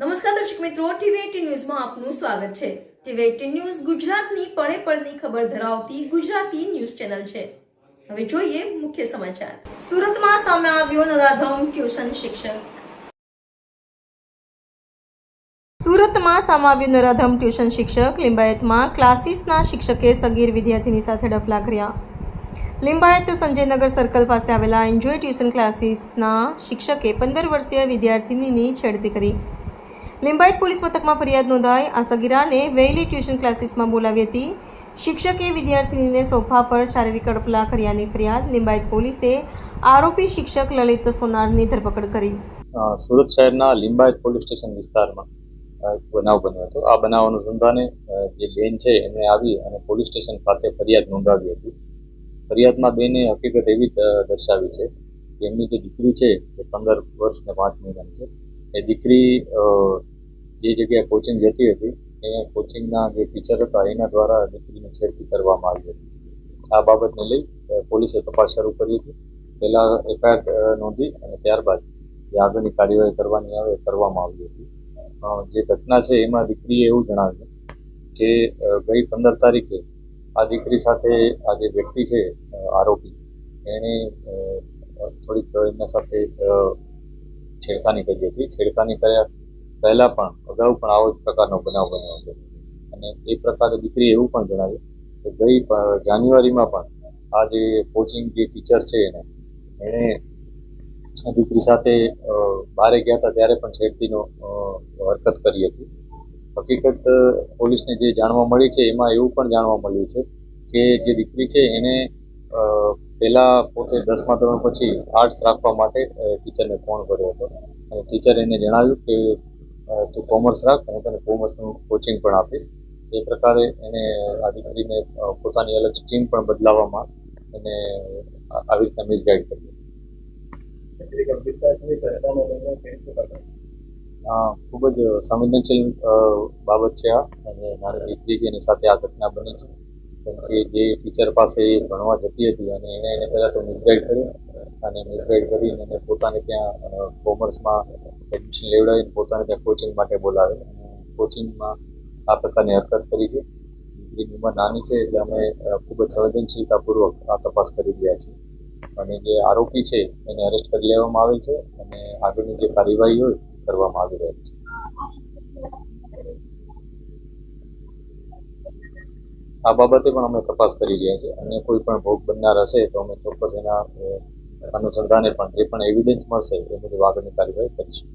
નમસ્કાર દર્શક મિત્રો ટીવી ન્યૂઝમાં આપનું સ્વાગત છે. ટીવી ન્યૂઝ ગુજરાતની પળે પળની ખબર ધરાવતી ગુજરાતી ન્યૂઝ ચેનલ છે. હવે જોઈએ મુખ્ય સમાચાર. સુરતમાં સામે આવ્યો નરાધમ ટ્યુશન શિક્ષક. સુરતમાં સામે નરાધમ ટ્યુશન શિક્ષક લિંબાયતમાં ક્લાસીસના શિક્ષકે સગીર વિદ્યાર્થીની સાથે ડફલા કર્યા. લિંબાયત સંજયનગર સર્કલ પાસે આવેલા એન્જોય ટ્યુશન ક્લાસીસના શિક્ષકે પંદર વર્ષીય વિદ્યાર્થીનીની છેડતી કરી. લિંબાયત પોલીસ મથકમાં ફરિયાદ નોંધાઈ. આ સગીરાને વહેલી ટ્યુશન ક્લાસીસમાં બોલાવી હતી. શિક્ષકે વિદ્યાર્થીનીને સોફા પર શારીરિક અડપલા કર્યાની ફરિયાદ. લિંબાયત પોલીસે આરોપી શિક્ષક લલિત સોનારની ધરપકડ કરી. સુરત શહેરના લિંબાયત પોલીસ સ્ટેશન વિસ્તારમાં એક બનાવ બન્યો હતો. આ બનાવ અનુસંધાને જે બેન છે એમણે આવી અને પોલીસ સ્ટેશન ખાતે ફરિયાદ નોંધાવી હતી. ફરિયાદમાં બેને હકીકત એવી દર્શાવી છે કે એમની જે દીકરી છે, જે પંદર વર્ષ ને પાંચ મહિનાની છે, એ દીકરી જે જગ્યાએ કોચિંગ જતી હતી, એ કોચિંગના જે ટીચર હતા, એના દ્વારા દીકરીને છેડતી કરવામાં આવી હતી. આ બાબતને લઈ પોલીસે તપાસ શરૂ કરી હતી. પહેલાં એફઆઈઆર નોંધી અને ત્યારબાદ જે આગળની કાર્યવાહી કરવાની આવે કરવામાં આવી હતી. જે ઘટના છે, એમાં દીકરીએ એવું જણાવ્યું કે ગઈ પંદર તારીખે આ દીકરી સાથે આ જે વ્યક્તિ છે આરોપી, એણે થોડીક એમના સાથે છેડખાની કરી હતી. છેડખાની કર્યા પહેલા પણ, અગાઉ પણ આવો જ પ્રકારનો બનાવ બન્યો હતો. અને એ પ્રકારે દીકરીએ એવું પણ જણાવ્યું કે ગઈ જાન્યુઆરીમાં પણ આ જે કોચિંગ જે ટીચર છે એને, એણે દીકરી સાથે બહારે ગયા હતા ત્યારે પણ છેડતીનો હરકત કરી હતી. હકીકત પોલીસને જે જાણવા મળી છે એમાં એવું પણ જાણવા મળ્યું છે કે જે દીકરી છે એને પહેલાં પોતે દસમા ધોરણ પછી આર્ટ્સ રાખવા માટે ટીચરને ફોન કર્યો હતો. અને ટીચરે એને જણાવ્યું કે તું કોમર્સ રાખ અને તને કોમર્સનું કોચિંગ પણ આપીશ. એ પ્રકારે એને આ દીકરીને પોતાની અલગ સ્ટ્રીમ પણ બદલાવવામાં અને આવી રીતના મિસગાઈડ કરી ખૂબ જ સંવેદનશીલ બાબત છે આ અને મારી દીકરી છે એની સાથે આ ઘટના બની છે. કેમ કે જે ટીચર પાસે ભણવા જતી હતી અને એને એને પહેલાં તો મિસગાઈડ કર્યું અને મિસગાઈડ કરીને એને પોતાને ત્યાં કોમર્સમાં એડમિશન લેવડાવીને પોતાને ત્યાં કોચિંગ માટે બોલાવે. કોચિંગમાં આ પ્રકારની હરકત કરી છે. દીકરીની ઉંમર નાની છે એટલે અમે ખૂબ જ સંવેદનશીલતાપૂર્વક આ તપાસ કરી રહ્યા છીએ. અને જે આરોપી છે એને અરેસ્ટ કરી લેવામાં આવેલ છે અને આગળની જે કાર્યવાહી હોય કરવામાં આવી રહી છે. આ બાબતે પણ અમે તપાસ કરી રહ્યા છીએ. અને કોઈ પણ ભોગ બનનાર હશે તો અમે ચોક્કસ એના અનુસંધાને પણ જે પણ એવિડન્સ મળશે એ મુજબ આગળની કાર્યવાહી કરીશું.